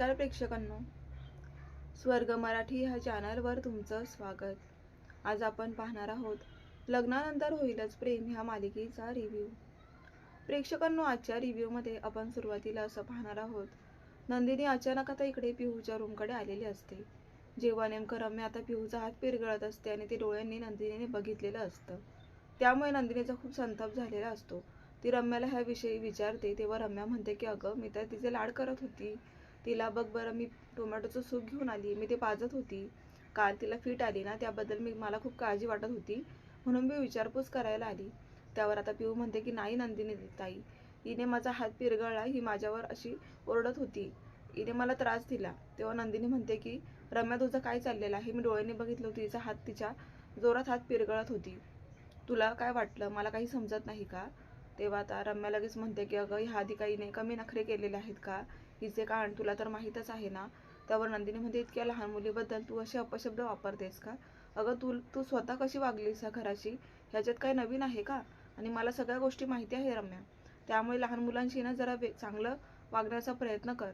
नमस्कार प्रेक्षकांनो. स्वर्ग मराठी ह्या चॅनलवर तुमचं स्वागत. आज आपण पाहणार आहोत लग्नानंतर होईलच प्रेम ह्या मालिकेचा रिव्ह्यू प्रेक्षकांनो आजच्या रिव्ह्यूमध्ये आपण सुरुवातीला असं पाहणार आहोत नंदिनी अचानक आता इकडे पिहूच्या रूमकडे आलेली असते. जेव्हा नेमकं रम्या आता पिहूचा हात पिरगळत असते आणि ते डोळ्यांनी नंदिनीने बघितलेलं असतं. त्यामुळे नंदिनीचा खूप संताप झालेला असतो. ती रम्याला ह्याविषयी विचारते तेव्हा रम्या म्हणते की अगं मी तर तिचे लाड करत होती. तिला बघ बरं मी टोमॅटोचं सूप घेऊन आली मी ते पाजत होती. काल तिला फिट आली ना त्याबद्दल मी मला खूप काळजी वाटत होती म्हणून मी विचारपूस करायला आली. त्यावर आता पिऊ म्हणते की नाही नंदिनी ताई हिने माझा हात पिरगळला ही माझ्यावर अशी ओरडत होती. हिने मला त्रास दिला. तेव्हा नंदिनी म्हणते की रम्या तुझं काय चाललेलं आहे? मी डोळ्यांनी बघितलं होतं तिचा हात तिच्या जोरात हात पिरगळत होती. तुला काय वाटलं? मला काही समजत नाही का? तेव्हा आता रम्या लगेच म्हणते की अगं ह्या आधी काही नाही कमी नखरे केलेले आहेत का? हिचे कारण तुला तर माहीतच आहे ना त्यावर नंदिनी म्हणते इतक्या लहान मुलीबद्दल तू असे अपशब्द वापरतेस का? अगं तू तू स्वतः कशी वागलीस ह्या घराशी ह्याच्यात काही नवीन आहे का? आणि मला सगळ्या गोष्टी माहिती आहे रम्या. त्यामुळे लहान मुलांशी ना जरा वे- चांगलं वागण्याचा प्रयत्न कर.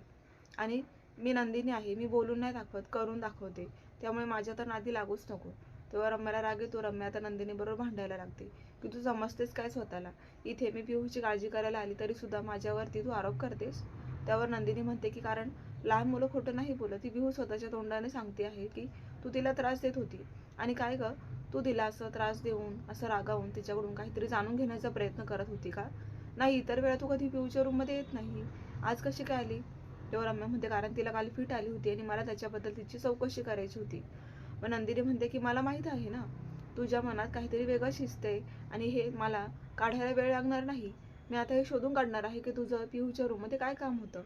आणि मी नंदिनी आहे मी बोलून नाही दाखवत करून दाखवते. त्यामुळे माझ्या तर नादी लागूच नको. तेव्हा रम्याला राग येतो रम्या आता नंदिनी बरोबर भांडायला लागते. की तू समजतेस काय स्वतःला? इथे मी पिहूची काळजी करायला आली तरी सुद्धा माझ्यावरती तू आरोप करतेस? त्यावर नंदिनी म्हणते की कारण लहान मुलं खोटं नाही बोलत. ती बिहू स्वतःच्या तोंडाने सांगते आहे की तू तिला त्रास देत होती. आणि काय ग? तू तिला असं त्रास देऊन असं रागावून तिच्याकडून काहीतरी जाणून घेण्याचा प्रयत्न करत होती का? नाही इतर वेळा तू कधी पिऊच्या रूममध्ये येत नाही. आज कशी काय आली? तेव्हा रम्या म्हणते कारण तिला काल फिट आली होती आणि मला त्याच्याबद्दल तिची चौकशी करायची होती. मग नंदिनी म्हणते की मला माहीत आहे ना. तुझ्या मनात काहीतरी वेगळं शिजतंय आणि हे मला काढायला वेळ लागणार नाही. मी आता हे शोधून काढणार आहे की तुझं पिहूच्या रूममध्ये काय काम होतं?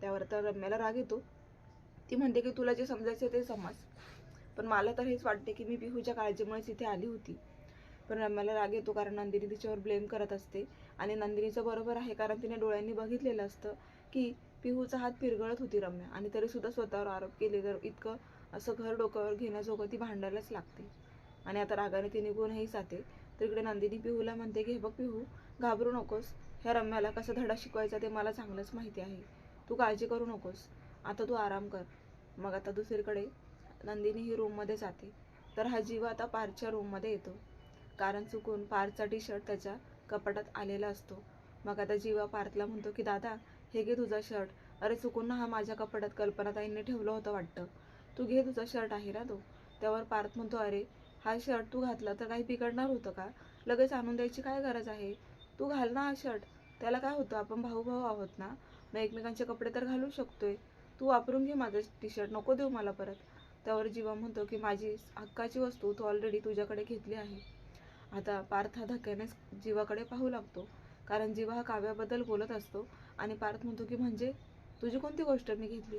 त्यावर तर रम्याला राग येतो. ती म्हणते की तुला जे समजायचं ते समज. पण मला तर हेच वाटते की मी पिहूच्या काळजीमुळेच इथे आली होती. पण रम्याला राग येतो कारण नंदिनी तिच्यावर ब्लेम करत असते. आणि नंदिनीचं बरोबर आहे कारण तिने डोळ्यांनी बघितलेलं असतं की पिहूचा हात पिरगळत होती रम्या. आणि तरीसुद्धा स्वतःवर आरोप केले तर इतकं असं घर डोक्यावर घेण्याजोगं ती भांडायलाच लागते. आणि आता रागाने ती निघूनही जाते. तर इकडे नंदिनी पिहूला म्हणते की हे बघ पिहू घाबरू नकोस. ह्या रम्याला कसा धडा शिकवायचा ते मला चांगलंच माहिती आहे. तू काळजी करू नकोस. आता तू आराम कर. मग आता दुसरीकडे नंदिनी ही रूममध्ये जाते. तर हा जीव आता पारच्या रूममध्ये येतो. कारण चुकून पारचा टी शर्ट त्याच्या कपाटात आलेला असतो. मग आता जीवा पार्थला म्हणतो की दादा हे घे तुझा शर्ट अरे चुकून ना हा माझ्या कपाटात कल्पनाताईंनी ठेवलं होतं वाटतं. तू घे तुझा शर्ट आहे ना तो. त्यावर पार्थ म्हणतो अरे हा शर्ट तू घातला तर काही बिघडणार होतं का? लगेच आणून द्यायची काय गरज आहे? तू घाल ना हा शर्ट. त्याला काय होतं आपण भाऊ भाऊ आहोत ना मग एकमेकांचे कपडे तर घालू शकतोय. तू वापरून घे माझं टी शर्ट नको देऊ मला परत. त्यावर जीवा म्हणतो की माझी हक्काची वस्तू तू ऑलरेडी तुझ्याकडे घेतली आहे. आता पार्थ हा धक्क्यानेच जीवाकडे पाहू लागतो. कारण जीवा हा काव्याबद्दल बोलत असतो. आणि पार्थ म्हणतो की म्हणजे? तुझी कोणती गोष्ट मी घेतली?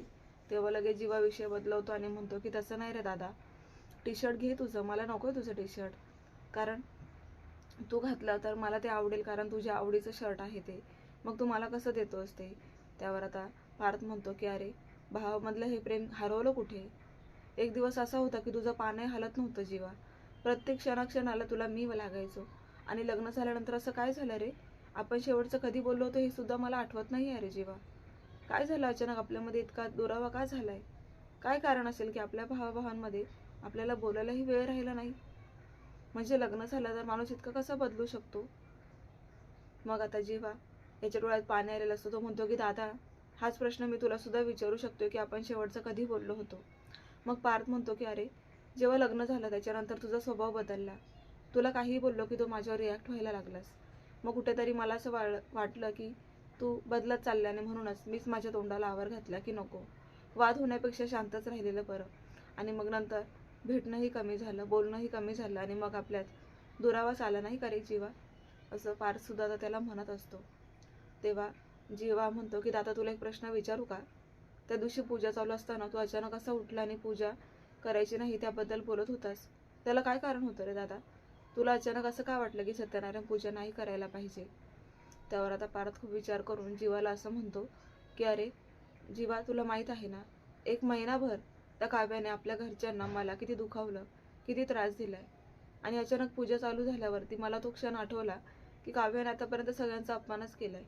तेव्हा लगेच जीवा विषय बदलवतो आणि म्हणतो की तसं नाही रे दादा. टी शर्ट घे तुझं. मला नको आहे तुझं टी शर्ट कारण तू घातला तर मला ते आवडेल कारण तुझ्या आवडीचं शर्ट आहे ते. मग तू मला कसं देतोस ते? त्यावर आता पार्थ म्हणतो की अरे भावामधलं हे प्रेम हरवलं कुठे? एक दिवस असा होता की तुझं पानही हलत नव्हतं जीवा. प्रत्येक क्षणाक्षणाला तुला मी लागायचो. आणि लग्न झाल्यानंतर असं काय झालं रे? आपण शेवटचं कधी बोललो होतो हे सुद्धा मला आठवत नाही आहे जीवा. काय झालं अचानक? आपल्यामध्ये इतका दुरावा का झालाय? काय कारण असेल की आपल्या भावाभावांमध्ये आपल्याला बोलायलाही वेळ राहिला नाही? म्हणजे लग्न झालं तर माणूस इतकं कसं बदलू शकतो? मग आता जेव्हा याच्या डोळ्यात पाणी आलेलं असतं तो म्हणतो की दादा हाच प्रश्न मी तुला सुद्धा विचारू शकतो की आपण शेवटचं कधी बोललो होतो? मग पार्थ म्हणतो की अरे जेव्हा लग्न झालं त्याच्यानंतर तुझा स्वभाव बदलला. तुला काहीही बोललो की तू माझ्यावर रिॲक्ट व्हायला लागलास. मग कुठेतरी मला असं वाळ वाटलं की तू बदलत चालल्याने म्हणूनच मीच माझ्या तोंडाला आवर घातला की नको. वाद होण्यापेक्षा शांतच राहिलेलं बरं. आणि मग नंतर भेटणंही कमी झालं बोलणंही कमी झालं आणि मग आपल्यात दुरावास आला नाही करे जीवा? असं पारसुद्धा आता त्याला म्हणत असतो. तेव्हा जीवा म्हणतो की दादा तुला एक प्रश्न विचारू का? त्या दिवशी पूजा चालू असताना तू अचानक असा उठला आणि पूजा करायची नाही त्याबद्दल बोलत होतास. त्याला काय कारण होतं रे दादा? तुला अचानक असं का वाटलं की सत्यनारायण पूजा नाही करायला पाहिजे? त्यावर आता पारत खूप विचार करून जीवाला असं म्हणतो की अरे जीवा तुला माहीत आहे ना एक महिनाभर त्या काव्याने आपल्या घरच्यांना मला किती दुखावलं किती त्रास दिलाय. आणि अचानक पूजा चालू झाल्यावरती मला तो क्षण आठवला की काव्याने आतापर्यंत सगळ्यांचा अपमानच केलाय.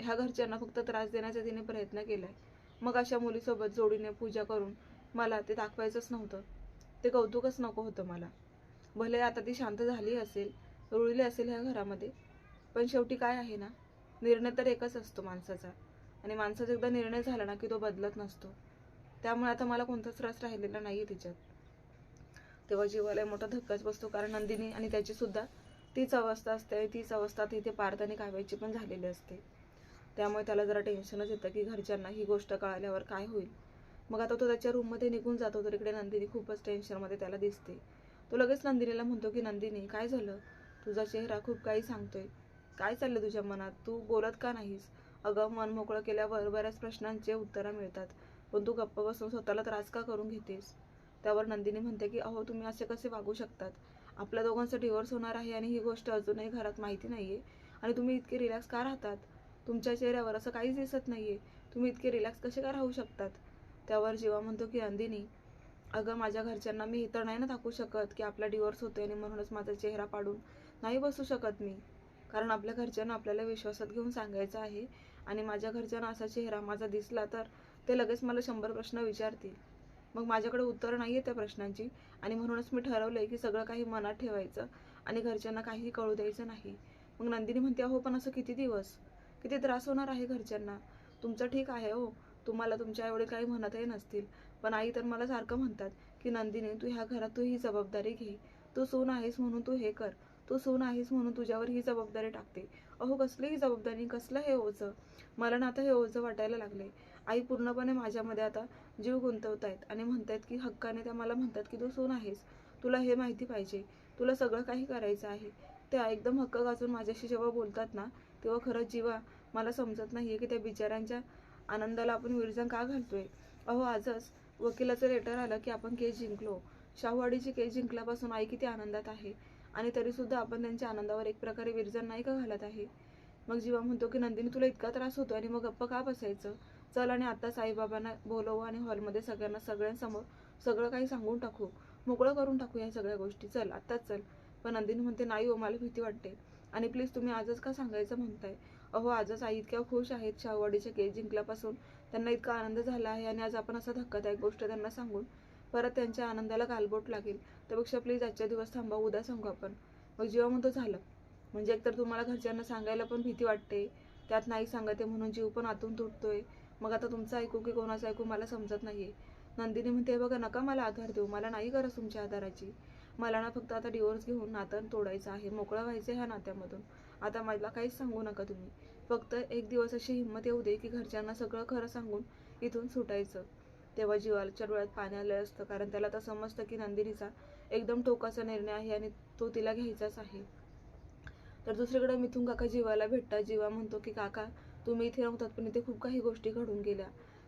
ह्या घरच्यांना फक्त त्रास देण्याचा तिने प्रयत्न केलाय. मग अशा मुलीसोबत जोडीने पूजा करून मला ते दाखवायचंच नव्हतं. ते कौतुकच नको होतं मला. भले आता ती शांत झाली असेल रुळली असेल ह्या घरामध्ये पण शेवटी काय आहे ना? निर्णय तर एकच असतो माणसाचा. आणि माणसाचा एकदा निर्णय झाला ना की तो बदलत नसतो. त्यामुळे आता मला कोणताच त्रास राहिलेला नाही आहे तिच्यात. तेव्हा जीवाला मोठा धक्काच बसतो कारण नंदिनी आणि त्याची सुद्धा तीच अवस्था असते तीच अवस्था तिथे पार्थ आणि काव्याची पण झालेली असते. त्यामुळे त्याला जरा टेन्शनच येतं की घरच्यांना ही गोष्ट कळाल्यावर काय होईल. मग आता तो त्याच्या रूममध्ये निघून जातो तर इकडे नंदिनी खूपच टेन्शनमध्ये त्याला दिसते. तो लगेच नंदिनीला म्हणतो की नंदिनी काय झालं? तुझा चेहरा खूप काही सांगतोय. काय चाललं तुझ्या मनात? तू बोलत का नाहीस? अगं मन मोकळं केल्यावर बऱ्याच प्रश्नांचे उत्तरं मिळतात. पण तू गप्प बसून स्वतःला त्रास का करून घेतेस? त्यावर नंदिनी म्हणते की अहो तुम्ही असे कसे वागू शकतात? आपल्या दोघांचा डिवोर्स होणार आहे आणि ही गोष्ट अजूनही घरात माहिती नाहीये. आणि तुम्ही इतके रिलॅक्स का राहतात? तुमच्या चेहऱ्यावर असं काहीच दिसत नाहीये. तुम्ही इतके रिलॅक्स कसे का राहू शकतात? त्यावर जीवा म्हणतो की नंदिनी अगं माझ्या घरच्यांना मी हे तर नाही ना दाखवू शकत की आपला डिवोर्स होतोय आणि म्हणूनच माझा चेहरा पाडून नाही बसू शकत मी. कारण आपल्या घरच्यांना आपल्याला विश्वासात घेऊन सांगायचं आहे आणि माझ्या घरच्यांना असा चेहरा माझा दिसला तर ते लगेच मला शंभर प्रश्न विचारतील. मग माझ्याकडे उत्तर नाही आहे त्या प्रश्नांची. आणि म्हणूनच मी ठरवलंय की सगळं काही मनात ठेवायचं आणि घरच्यांना काहीही कळू द्यायचं नाही. मग नंदिनी म्हणते अहो पण असं किती दिवस? किती त्रास होणार आहे घरच्यांना? तुमचं ठीक आहे हो. तुम्हाला तुमच्या एवढे काही म्हणतही नसतील. पण आई तर मला सारखं म्हणतात की नंदिनी तू ह्या घरात तू ही जबाबदारी घे. तू सून आहेस म्हणून तू हे कर. तू सून आहेस म्हणून तुझ्यावर ही जबाबदारी टाकते. अहो कसली ही जबाबदारी? कसलं हे ओझं? मला ना आता हे ओझं वाटायला लागले आई पूर्णपणे माझ्यामध्ये आता जीव गुंतवतायत आणि म्हणतायत की हक्काने त्या मला म्हणतात की तू सून आहेस. तुला हे माहिती पाहिजे. तुला सगळं काही करायचं आहे. त्या एकदम हक्क गाजून माझ्याशी जेव्हा बोलतात ना तेव्हा खरंच जीवा मला समजत नाही आहे की त्या बिचाऱ्यांच्या आनंदाला आपण विरजण का घालतोय? अहो आजच वकिलाचं लेटर आलं की आपण केस जिंकलो. शाहूवाडीची केस जिंकल्यापासून आई किती आनंदात आहे आणि तरीसुद्धा आपण त्यांच्या आनंदावर एक प्रकारे विरजण नाही का घालत आहे? मग जीवा म्हणतो की नंदिनी तुला इतका त्रास होतो आणि मग गप्प का बसायचं? चल आणि आता साईबाबांना बोलवू आणि हॉलमध्ये सगळ्यांना सगळ्यांसमोर सगळं काही सांगून टाकू. मोकळं करून टाकू या सगळ्या गोष्टी. चल आत्ताच चल. पण नंदिनी म्हणते नाही हो मला भीती वाटते. आणि प्लीज तुम्ही आजच का सांगायचं म्हणताय? अहो आजच आई इतक्या खुश आहेत. शाहवाडीच्या केस जिंकल्यापासून त्यांना इतका आनंद झाला आहे आणि आज आपण असा धक्कादायक गोष्ट त्यांना सांगून परत त्यांच्या आनंदाला गालबोट लागेल. त्यापेक्षा प्लीज आजच्या दिवस थांबा उद्या सांगू आपण. मग जेव्हा म्हणतो झालं. म्हणजे एकतर तुम्हाला घरच्यांना सांगायला पण भीती वाटते. त्यात नाही सांगते म्हणून जीव पण आतून तुटतोय. मग आता तुमचं ऐकू की कोणाचं ऐकू मला समजत नाहीये. नंदिनी म्हणते बघा नका मला आधार देऊ. मला नाही गरज तुमच्या आधाराची. मला ना फक्त आता डिवोर्स घेऊन नातं तोडायचं आहे. मोकळं व्हायचं ह्या नात्यामधून. आता मला काहीच सांगू नका तुम्ही. फक्त एक दिवस अशी हिंमत येऊ दे की घरच्यांना सगळं खरं सांगून इथून सुटायचं. तेव्हा जीवाच्या डोळ्यात पाणी आलं असतं कारण त्याला तर समजतं की नंदिनीचा एकदम टोकाचा निर्णय आहे आणि तो तिला घ्यायचाच आहे. तर दुसरीकडे मिथून काका जीवाला भेटतात. जीवा म्हणतो की काका तुम्ही इथे नव्हतात पण इथे खूप काही गोष्टी घडून गेल्या.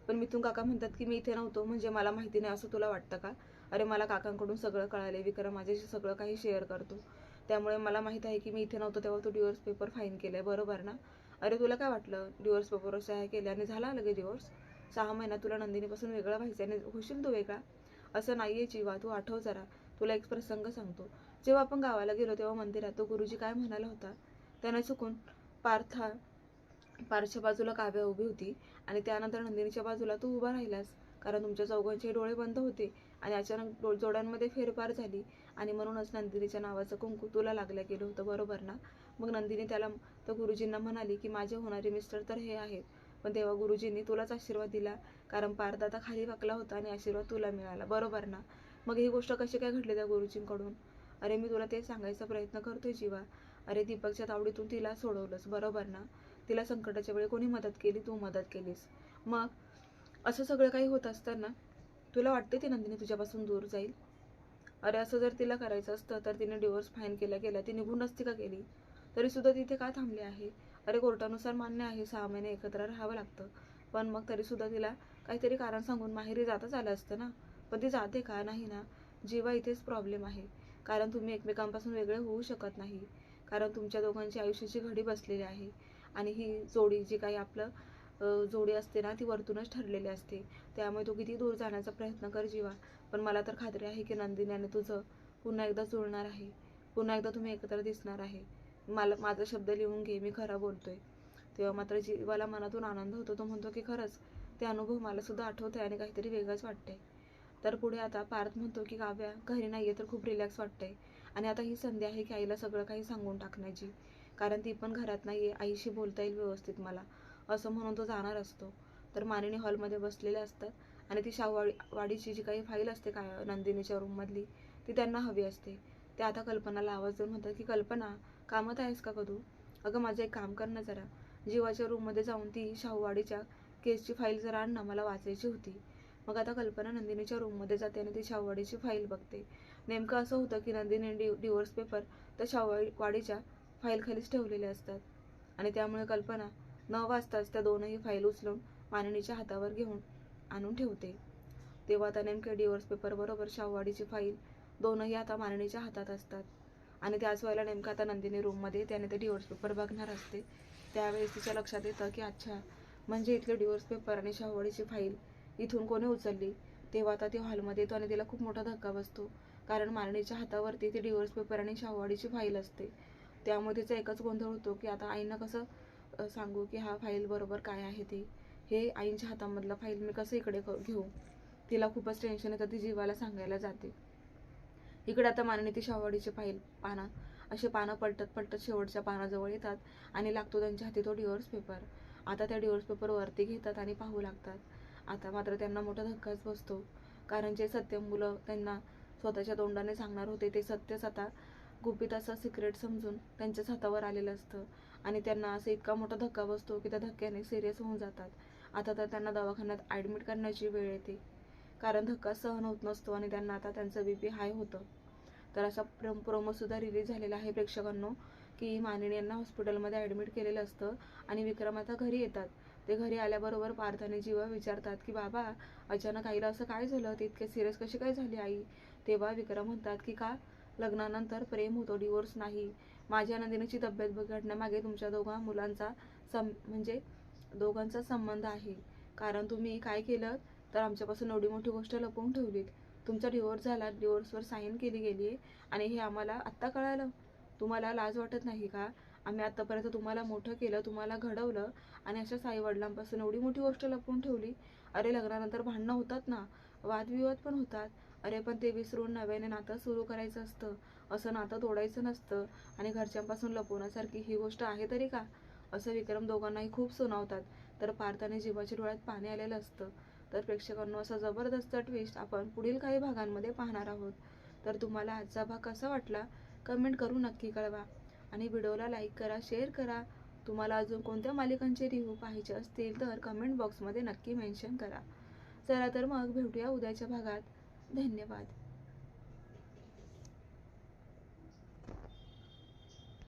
पण मिथून काका म्हणतात की मी इथे नव्हतो म्हणजे मला माहिती नाही असं तुला वाटतं का? अरे मला काकांकडून सगळं कळाले विक्रम माझ्याशी सगळं काही शेअर करतो. त्यामुळे मला माहीत आहे की मी इथे नव्हतो तेव्हा तू डिवोर्स पेपर फाईन केलाय बरोबर ना? अरे तुला काय वाटलं? डिवोर्स पेपर सह्या केले आणि झाला लगे डिवोर्स सहा महिना तुला नंदिनीपासून वेगळं व्हायचं आणि होशील तू वेगळा? असं नाही आहे जीवा तू आठव जरा. तुला एक प्रसंग सांगतो. जेव्हा आपण गावाला गेलो तेव्हा मंदिरात तो गुरुजी काय म्हणाला होता? त्यानं चुकून पार्था पारच्या बाजूला काव्या उभी होती आणि त्यानंतर नंदिनीच्या बाजूला तू उभा राहिलास. कारण तुमच्या चौघांचे डोळे बंद होते आणि अचानक डो- जोड्यांमध्ये फेरफार झाली आणि म्हणूनच नंदिनीच्या नावाचं कुंकू तुला लागलं गेलं होतं बरोबर ना? मग नंदिनी त्याला तर गुरुजींना म्हणाली की माझे होणारे मिस्टर तर हे आहेत. पण तेव्हा गुरुजींनी तुलाच आशीर्वाद दिला. कारण पारदा आता खाली वाकला होता आणि आशीर्वाद तुला मिळाला. बरोबर ना? मग ही गोष्ट कशी काय घडली त्या गुरुजींकडून? अरे मी तुला ते सांगायचा प्रयत्न करतोय जीवा. अरे दीपकच्या तावडीतून तिला सोडवलंस. बरोबर ना? तिला संकटाच्या वेळी कोणी मदत केली? तू मदत केलीस. मग असं सगळं काही होत असताना तुला वाटते ती नंदिनी तुझ्यापासून दूर जाईल? अरे असं जर तिला करायचं असतं तर तिने डिवोर्स फाईन केला गेला. ती निघून नसती का गेली? तरी सुद्धा तिथे का थांबली आहे? अरे कोर्टानुसार मान्य आहे सहा महिने एकत्र राहावं लागतं. पण मग तरी सुद्धा तिला काहीतरी कारण सांगून माहेरी जाताच आलं असतं ना? पण ती जाते का? नाही ना. जीवा इथेच प्रॉब्लेम आहे. कारण तुम्ही एकमेकांपासून वेगळे होऊ शकत नाही. कारण तुमच्या दोघांची आयुष्याची घडी बसलेली आहे. आणि ही जोडी जी काही आपलं जोडी असते ना ती वरतूनच ठरलेली असते. त्यामुळे तू किती दूर जाण्याचा प्रयत्न कर जीवा. पण मला तर खात्री आहे की नंदिन्याने तुझं पुन्हा एकदा जुळणार आहे. पुन्हा एकदा तुम्ही एकत्र दिसणार आहे. मला माझा शब्द लिहून घे मी खरा बोलतोय. तेव्हा मात्र जीवाला मनातून आनंद होतो. तो म्हणतो की खरंच ते अनुभव मला सुद्धा आठवत आहे आणि काहीतरी वेगळंच वाटतंय. तर पुढे आता पार्थ म्हणतो की काव्या घरी नाहीये तर खूप रिलॅक्स वाटतंय. आणि आता ही संधी आहे की आईला सगळं काही सांगून टाकण्याची. कारण ती पण घरात नाही आहे आईशी बोलता येईल व्यवस्थित मला. असं म्हणून तो जाणार असतो. तर मानिनी हॉलमध्ये बसलेल्या असतात आणि ती शाहूवाडी वाडीची जी काही फाईल असते का नंदिनीच्या रूममधली ती त्यांना हवी असते. ते आता कल्पनाला आवाज देऊन म्हणतात की कल्पना कामात आहेस का कधू? अगं माझं एक काम कर ना जरा. जीवाच्या रूममध्ये जाऊन ती शाहूवाडीच्या केसची फाईल जरा आण ना मला वाचायची होती. मग आता कल्पना नंदिनीच्या रूममध्ये जाते आणि ती शाहूवाडीची फाईल बघते. नेमकं असं होतं की नंदिनी डि डिवोर्स पेपर तर शाहूवाडीच्या फाईलखालीच ठेवलेले असतात. आणि त्यामुळे कल्पना न वाचताच त्या दोनही फाईल उचलून मानिनीच्या हातावर घेऊन आणून ठेवते. तेव्हा आता नेमक्या डिवोर्स पेपरबरोबर बरोबर फाईल दोनही आता माननीच्या हातात असतात. आणि त्याच वेळेला नेमकं आता नंदिनी रूममध्ये त्याने ते डिवोर्स पेपर बघणार असते. त्यावेळेस तिच्या लक्षात येतं की अच्छा म्हणजे इथले डिवोर्स पेपर आणि शाहूवाडीची फाईल इथून कोणी उचलली? तेव्हा आता ती हॉलमध्ये येतो आणि तिला खूप मोठा धक्का बसतो. कारण माननीच्या हातावरती ती डिवोर्स पेपर आणि शाहूवाडीची फाईल असते. त्यामुळे एकच गोंधळ होतो की आता आईंना कसं सांगू की हा फाईल बरोबर काय आहे ती? हे आईंच्या हातामधलं फाईल मी कसं इकडे क- घेऊ? तिला खूपच टेन्शन येतं ती जीवाला सांगायला जाते. इकडे आता माननीती शावाडीचे फाईल पाना असे पानं पलटत पलटत शेवटच्या पानाजवळ येतात आणि लागतो त्यांच्या हाती तो डिवोर्स पेपर आता त्या डिवोर्स पेपर वरती घेतात आणि पाहू लागतात. आता मात्र त्यांना मोठा धक्काच बसतो. कारण जे सत्य मुलं त्यांना स्वतःच्या तोंडाने सांगणार होते ते सत्यच आता गुपिताचं सिक्रेट समजून त्यांच्याच हातावर आलेलं असतं. आणि त्यांना असं इतका मोठा धक्का बसतो की त्या धक्क्याने सिरियस होऊन जातात. आता तर त्यांना दवाखान्यात ॲडमिट करण्याची वेळ येते. कारण धक्का सहन होत नसतो आणि त्यांना आता त्यांचं बी पी हाय होतं. तर असा प्रम प्रोमोसुद्धा रिलीज झालेला आहे प्रेक्षकांनो की मानिनी यांना हॉस्पिटलमध्ये ॲडमिट केलेलं असतं आणि विक्रम आता घरी येतात. ते घरी आल्याबरोबर पार्थाने जीवा विचारतात की बाबा अचानक आईला असं काय झालं? ते इतके सिरियस कशी काय झाली आई? तेव्हा विक्रम म्हणतात की का? लग्नानंतर प्रेम होतो डिवोर्स नाही. माझ्या नंदिनीची तब्येत बिघडण्यामागे तुमच्या दोघा मुलांचा सम म्हणजे दोघांचा संबंध आहे. कारण तुम्ही काय केलं तर आमच्यापासून एवढी मोठी गोष्ट लपवून ठेवलीत. तुमचा डिवोर्स झाला डिवोर्सवर साईन केली गेली आहे आणि हे आम्हाला आत्ता कळालं. तुम्हाला लाज वाटत नाही का? आम्ही आत्तापर्यंत तुम्हाला मोठं केलं तुम्हाला घडवलं आणि अशा आई वडिलांपासून एवढी मोठी गोष्ट लपवून ठेवली. अरे लग्नानंतर भांडणं होतात ना. वादविवाद पण होतात. अरे पण ते विसरून नव्याने नातं सुरू करायचं असतं. असं नातं तोडायचं नसतं. आणि घरच्यांपासून लपवण्यासारखी ही गोष्ट आहे तरी का? असं विक्रम दोघांनाही खूप सुनावतात. तर पार्थाने जीवाच्या डोळ्यात पाणी आलेलं असतं. तर प्रेक्षकांनो असा जबरदस्त ट्विस्ट आपण पुढील काही भागांमध्ये पाहणार आहोत. तर तुम्हाला आजचा भाग कसा वाटला? कमेंट करून नक्की कळवा. आणि व्हिडिओला लाईक करा शेअर करा. तुम्हाला अजून कोणत्या मालिकांचे रिव्ह्यू पाहायचे असतील तर कमेंट बॉक्समध्ये नक्की मेन्शन करा. चला तर मग भेटूया उद्याच्या भागात. धन्यवाद.